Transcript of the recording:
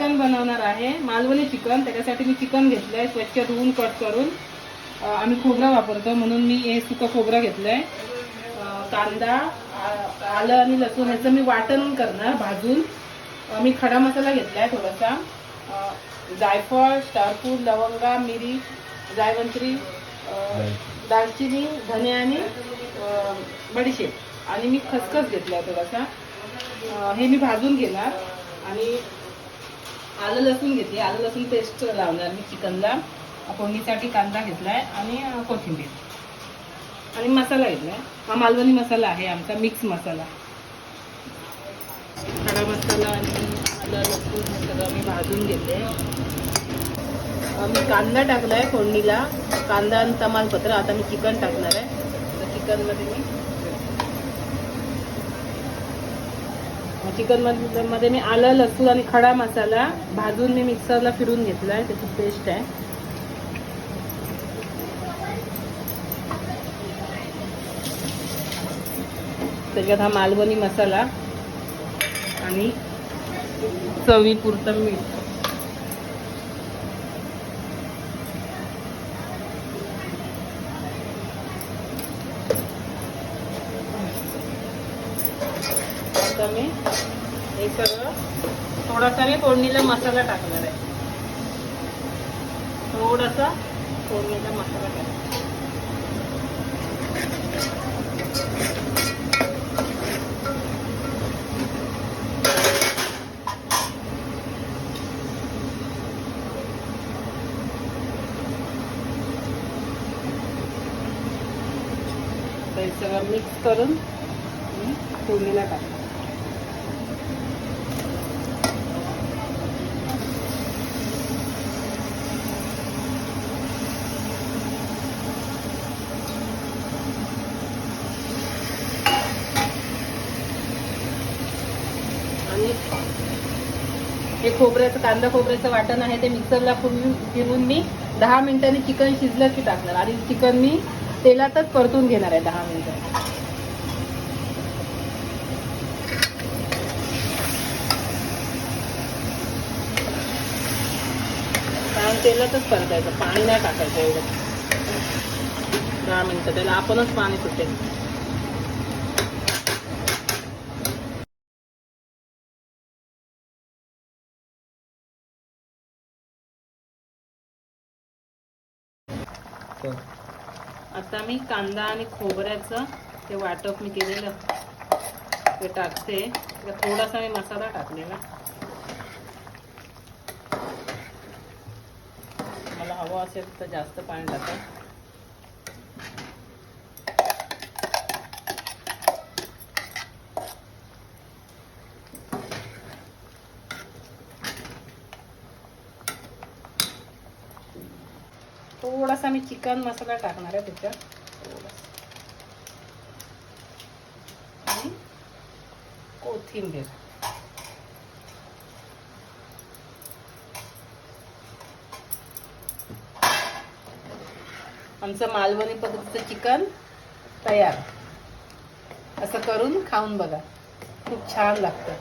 Chicken बनवणार आहे. Malvani chicken. त्याच्यासाठी मी चिकन घेतलं आहे स्वच्छ धुवून कट करून. आम्ही खोबरा वापरतो. म्हणून मी हे सुकं खोबरं घेतलं आहे कांदा आ- आलं आणि लसूण ह्याचं मी वाटण करणार भाजून. मी खडा मसाला घेतला आहे थोडासा जायफळ स्टारफूड लवंगा मिरी जायवंत्री दालचिनी धने आणि बडीशेप. आणि मी खसखस घेतलाय थोडासा. हे मी भाजून घेणार. आणि आलं लसूण घेतली आलं लसूण पेस्ट लावणार मी चिकनला. फोडणीसाठी कांदा घेतला आहे आणि कोथिंबीर. आणि मसाला घेतला आहे हा मालवणी मसाला आहे आमचा मिक्स मसाला. खडा मसाला आणि आलं लसूण हे सगळं मी भाजून घेते. मी कांदा टाकला आहे फोडणीला. कांदा आणि तमालपत्र. आता मी चिकन टाकणार आहे. तर चिकनमध्ये मी चिकनमध्ये मी आलं लसूण आणि खडा मसाला भाजून मी मिक्सरला फिरून घेतला आहे त्याची पेस्ट आहे. त्याच्यात हा मालवणी मसाला आणि चवीपुरतं मीठ. आता मी हे सगळं थोडासा मी फोडणीला मसाला टाकणार आहे. थोडासा फोडणीला मसाला टाकणार सगळं मिक्स करून फोडणीला टाकणार आणि हे खोबऱ्याचं कांदा खोबऱ्याचं वाटण आहे ते मिक्सरला फिरून फिरून मी दहा मिनिटांनी चिकन शिजलं की टाकणार. आणि चिकन मी तेलातच परतून घेणार आहे दहा मिनिटं. तेलातच परतायचं पाणी नाही टाकायचं एवढं. दहा मिनिटं त्याला आपणच पाणी सुटेल. आता मी कांदा आणि खोबऱ्याचं ते वाटप मी केलेलं. ते टाकते. थोडासा मी मसाला टाकलेला. तुम्हाला हवं असेल तर जास्त पाणी टाका. थोडासा मी चिकन मसाला टाकणार आहे त्याच्यात. थोडासा. आणि कोथिंबीर. आमचं मालवणी पद्धतीचं चिकन तयार. असं करून खाऊन बघा. खूप छान लागतं.